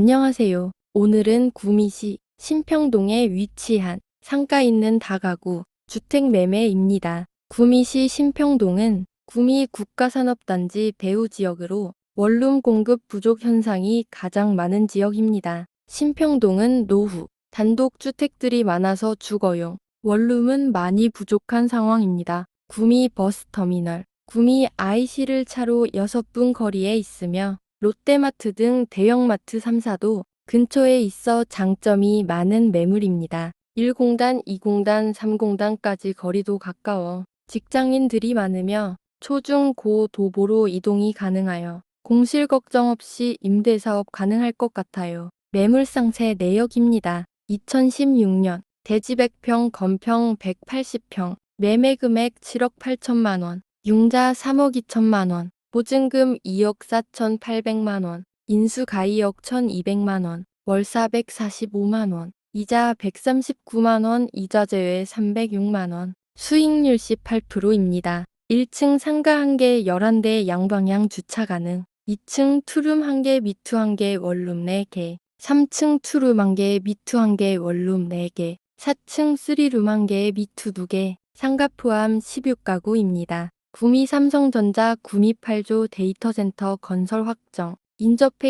안녕하세요. 오늘은 구미시 신평동에 위치한 상가 있는 다가구 주택 매매입니다. 구미시 신평동은 구미 국가산업단지 배후 지역으로 원룸 공급 부족 현상이 가장 많은 지역입니다. 신평동은 노후, 단독주택들이 많아서 주거용, 원룸은 많이 부족한 상황입니다. 구미 버스터미널, 구미 IC를 차로 6분 거리에 있으며 롯데마트 등 대형마트 3사도 근처에 있어 장점이 많은 매물입니다. 1공단, 2공단, 3공단까지 거리도 가까워 직장인들이 많으며 초중 고 도보로 이동이 가능하여 공실 걱정 없이 임대사업 가능할 것 같아요. 매물상세 내역입니다. 2016년 대지 100평, 건평 180평, 매매금액 7억 8천만 원, 융자 3억 2천만 원, 보증금 2억 4천8백만 원, 인수가이역 1,200만 원, 월사 145만 원, 이자 139만 원, 이자 제외 306만 원, 수익률 18%입니다. 1층 상가 1개 11대 양방향 주차 가능, 2층 투룸 1개 미투 1개 원룸 4개, 3층 투룸 1개 미투 1개 원룸 4개, 4층 3룸 1개 미투 2개, 상가 포함 16가구입니다. 구미 삼성전자 구미 8조 데이터센터 건설 확정,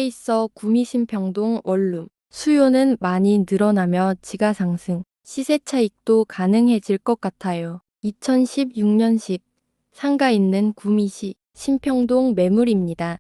있어 구미 신평동 원룸, 수요는 많이 늘어나며 지가 상승, 시세 차익도 가능해질 것 같아요. 2016년식 상가 있는 구미시 신평동 매물입니다.